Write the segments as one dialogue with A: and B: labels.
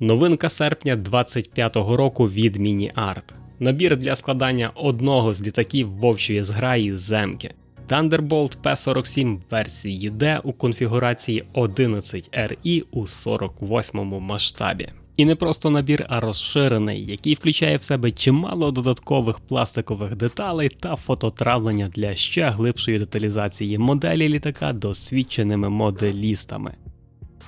A: Новинка серпня 25-го року від MiniArt. Набір для складання одного з літаків вовчої зграї Земки. Thunderbolt P47 версії D у конфігурації 11RI у 48-му масштабі. І не просто набір, а розширений, який включає в себе чимало додаткових пластикових деталей та фототравлення для ще глибшої деталізації моделі літака досвідченими моделістами.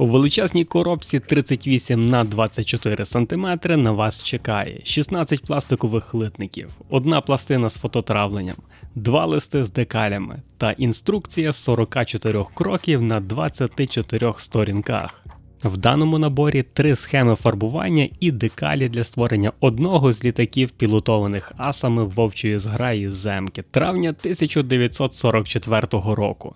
A: У величезній коробці 38 на 24 см на вас чекає 16 пластикових литників, одна пластина з фототравленням, два листи з декалями та інструкція з 44 кроків на 24 сторінках. В даному наборі три схеми фарбування і декалі для створення одного з літаків, пілотованих асами вовчої зграї Земки травня 1944 року.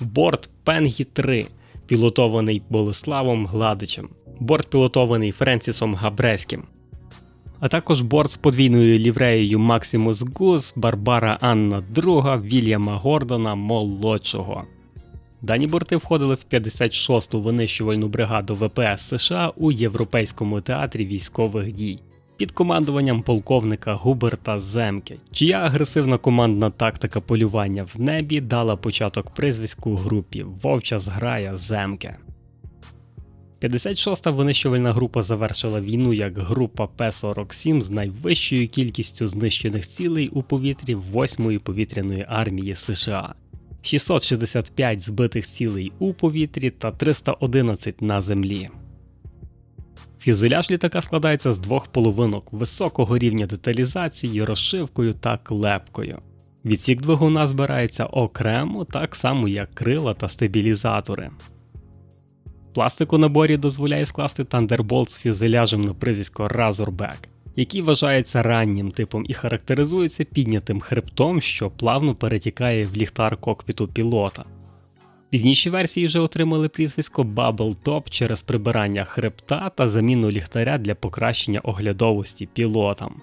A: Борт Пенгі 3 пілотований Болеславом Гладичем, борт пілотований Френсісом Габреським, а також борт з подвійною лівреєю Максимус Гус, Барбара Анна II, Вільяма Гордона молодшого. Дані борти входили в 56-ту винищувальну бригаду ВПС США у Європейському театрі військових дій під командуванням полковника Губерта Земки, чия агресивна командна тактика полювання в небі дала початок призвиську групі Вовча зграя Земки. 56-та винищувальна група завершила війну як група П-47 з найвищою кількістю знищених цілей у повітрі 8-ї повітряної армії США. 665 збитих цілей у повітрі та 311 на землі. Фюзеляж літака складається з двох половинок високого рівня деталізації, розшивкою та клепкою. Відсік двигуна збирається окремо, так само як крила та стабілізатори. Пластик у наборі дозволяє скласти Thunderbolt з фюзеляжем на прізвисько Razorback, який вважається раннім типом і характеризується піднятим хребтом, що плавно перетікає в ліхтар кокпіту пілота. Пізніші версії вже отримали прізвисько Bubble Top через прибирання хребта та заміну ліхтаря для покращення оглядовості пілотам.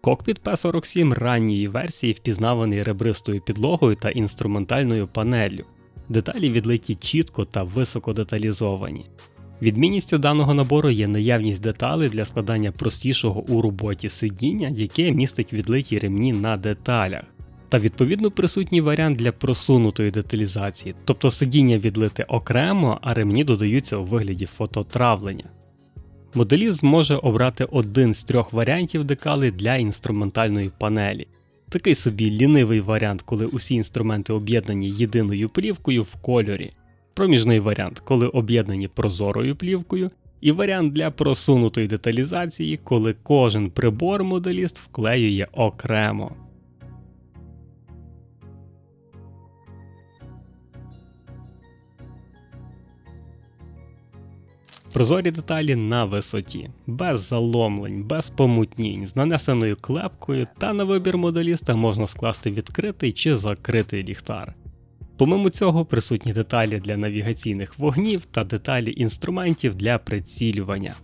A: Кокпіт P47 ранньої версії впізнаваний ребристою підлогою та інструментальною панеллю. Деталі відлиті чітко та високо деталізовані. Відмінністю даного набору є наявність деталей для складання простішого у роботі сидіння, яке містить відлиті ремні на деталях, та відповідно присутній варіант для просунутої деталізації, тобто сидіння відлите окремо, а ремні додаються у вигляді фототравлення. Моделіст зможе обрати один з трьох варіантів декалей для інструментальної панелі. Такий собі лінивий варіант, коли усі інструменти об'єднані єдиною плівкою в кольорі проміжний варіант, коли об'єднані прозорою плівкою, і варіант для просунутої деталізації, коли кожен прибор моделіст вклеює окремо. Прозорі деталі на висоті, без заломлень, без помутнінь, з нанесеною клепкою та на вибір моделіста можна скласти відкритий чи закритий ліхтар. Помимо цього, присутні деталі для навігаційних вогнів та деталі інструментів для прицілювання.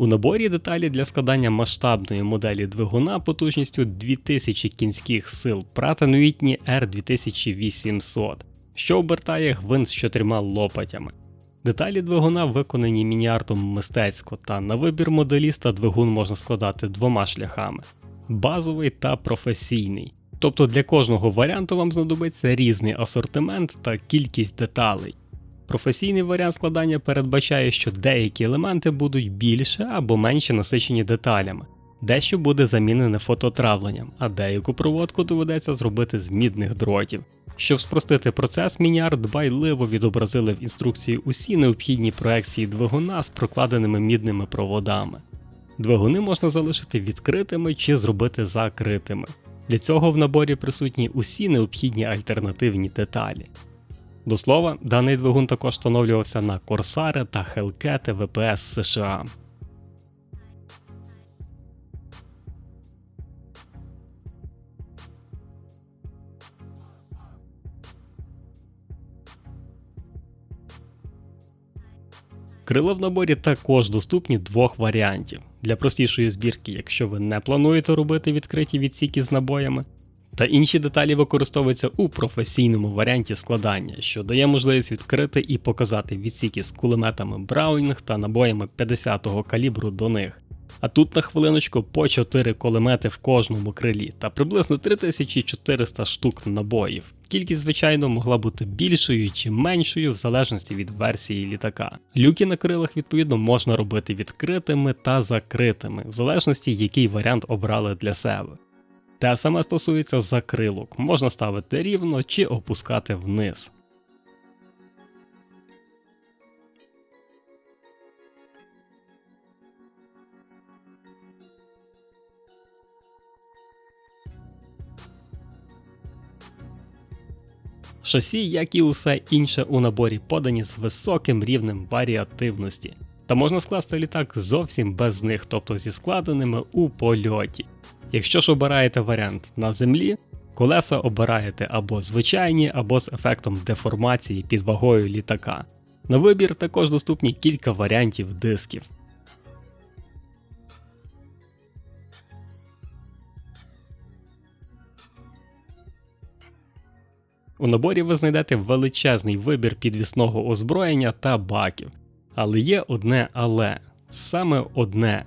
A: У наборі деталі для складання масштабної моделі двигуна потужністю 2000 кінських сил Pratt Whitney R2800, що обертає гвинт з чотирма лопатями. Деталі двигуна виконані мініартом мистецько, та на вибір моделіста двигун можна складати двома шляхами базовий та професійний. Тобто для кожного варіанту вам знадобиться різний асортимент та кількість деталей. Професійний варіант складання передбачає, що деякі елементи будуть більше або менше насичені деталями, дещо буде замінене фототравленням, а деяку проводку доведеться зробити з мідних дротів. Щоб спростити процес, міняр дбайливо відобразили в інструкції усі необхідні проекції двигуна з прокладеними мідними проводами. Двигуни можна залишити відкритими чи зробити закритими. Для цього в наборі присутні усі необхідні альтернативні деталі. До слова, даний двигун також встановлювався на Корсари та Хелкети ВПС США. Крила в наборі також доступні двох варіантів. Для простішої збірки, якщо ви не плануєте робити відкриті відсіки з набоями, та інші деталі використовуються у професійному варіанті складання, що дає можливість відкрити і показати відсіки з кулеметами Браунінг та набоями 50-го калібру до них. А тут на хвилиночку по 4 кулемети в кожному крилі та приблизно 3400 штук набоїв. Кількість, звичайно, могла бути більшою чи меншою в залежності від версії літака. Люки на крилах, відповідно, можна робити відкритими та закритими, в залежності, який варіант обрали для себе. Те саме стосується закрилок, можна ставити рівно чи опускати вниз. Шасі, як і усе інше у наборі, подані з високим рівнем варіативності, та можна скласти літак зовсім без них, тобто зі складеними у польоті. Якщо ж обираєте варіант на землі, колеса обираєте або звичайні, або з ефектом деформації під вагою літака. На вибір також доступні кілька варіантів дисків. У наборі ви знайдете величезний вибір підвісного озброєння та баків. Але є одне але, саме одне.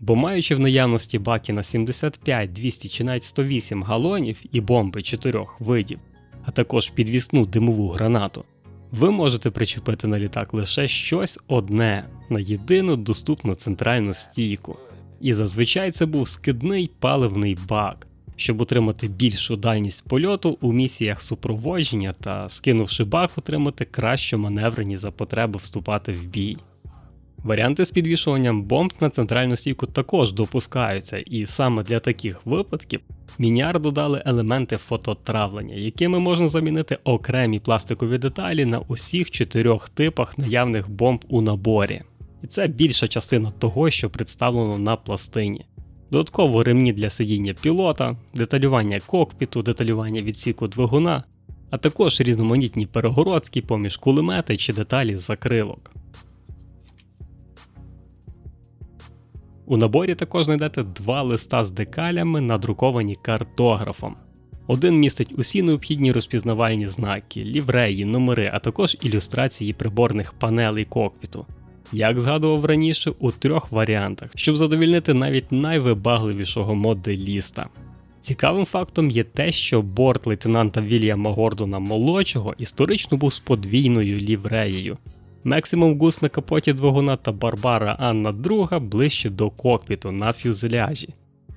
A: Бо маючи в наявності баки на 75, 200 чи навіть 108 галонів і бомби чотирьох видів, а також підвісну димову гранату, ви можете причепити на літак лише щось одне на єдину доступну центральну стійку. І зазвичай це був скидний паливний бак, щоб отримати більшу дальність польоту у місіях супроводження та, скинувши бак, отримати кращу маневреність за потреби вступати в бій. Варіанти з підвішуванням бомб на центральну стійку також допускаються, і саме для таких випадків міняр додали елементи фототравлення, якими можна замінити окремі пластикові деталі на усіх чотирьох типах наявних бомб у наборі. І це більша частина того, що представлено на пластині. Додатково ремні для сидіння пілота, деталювання кокпіту, деталювання відсіку двигуна, а також різноманітні перегородки поміж кулемети чи деталі закрилок. У наборі також знайдете два листа з декалями, надруковані картографом. Один містить усі необхідні розпізнавальні знаки, лівреї, номери, а також ілюстрації приборних панелей кокпіту. Як згадував раніше, у трьох варіантах, щоб задовільнити навіть найвибагливішого моделіста. Цікавим фактом є те, що борт лейтенанта Вільяма Гордона молодшого історично був з подвійною лівреєю, Максимум Гус на капоті двигуна та Барбара Анна II ближче до кокпіту на фюзеляжі.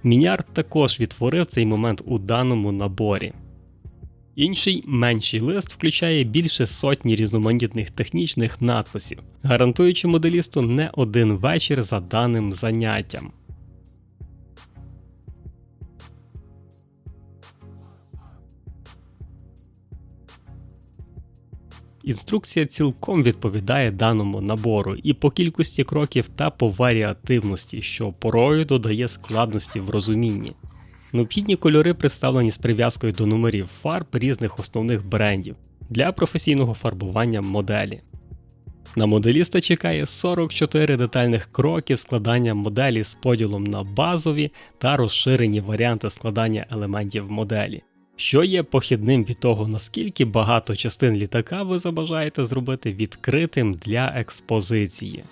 A: Міняр також відтворив цей момент у даному наборі. Інший менший лист включає більше сотні різноманітних технічних надписів, гарантуючи моделісту не один вечір за даним заняттям. Інструкція цілком відповідає даному набору і по кількості кроків та по варіативності, що порою додає складності в розумінні. Необхідні кольори представлені з прив'язкою до номерів фарб різних основних брендів для професійного фарбування моделі. На моделіста чекає 44 детальних кроків складання моделі з поділом на базові та розширені варіанти складання елементів моделі що є похідним від того, наскільки багато частин літака ви забажаєте зробити відкритим для експозиції.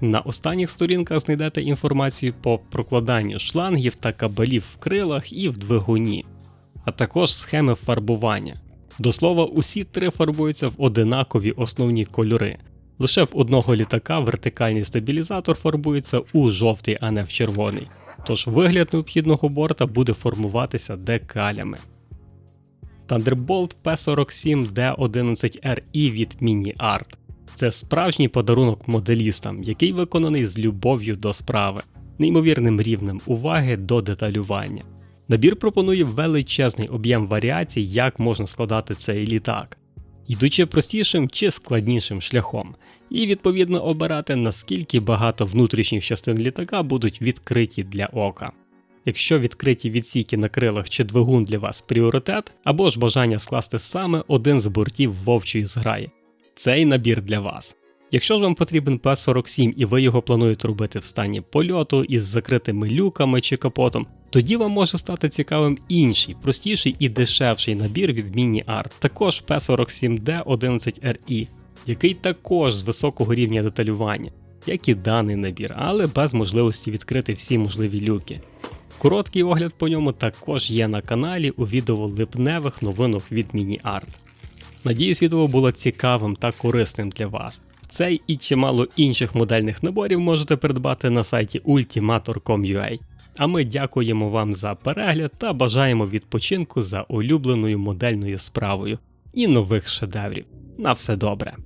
A: На останніх сторінках знайдете інформацію по прокладанню шлангів та кабелів в крилах і в двигуні, а також схеми фарбування. До слова, усі три фарбуються в одинакові основні кольори. Лише в одного літака вертикальний стабілізатор фарбується у жовтий, а не в червоний. Тож вигляд необхідного борта буде формуватися декалями. Thunderbolt P47D11RE від MiniArt це справжній подарунок моделістам, який виконаний з любов'ю до справи. неймовірним рівнем уваги до деталювання. Набір пропонує величезний об'єм варіацій, як можна складати цей літак, йдучи простішим чи складнішим шляхом, і відповідно обирати наскільки багато внутрішніх частин літака будуть відкриті для ока. Якщо відкриті відсіки на крилах чи двигун для вас пріоритет, або ж бажання скласти саме один з бортів вовчої зграї, цей набір для вас. Якщо ж вам потрібен П-47 і ви його плануєте робити в стані польоту із закритими люками чи капотом, тоді вам може стати цікавим інший, простіший і дешевший набір від Mini-Art, також P47D11RE, який також з високого рівня деталювання, як і даний набір, але без можливості відкрити всі можливі люки. Короткий огляд по ньому також є на каналі у відео липневих новинок від Mini-Art. Надіюсь, відео було цікавим та корисним для вас. Цей і чимало інших модельних наборів можете придбати на сайті ultimator.com.ua. А ми дякуємо вам за перегляд та бажаємо відпочинку за улюбленою модельною справою і нових шедеврів. На все добре!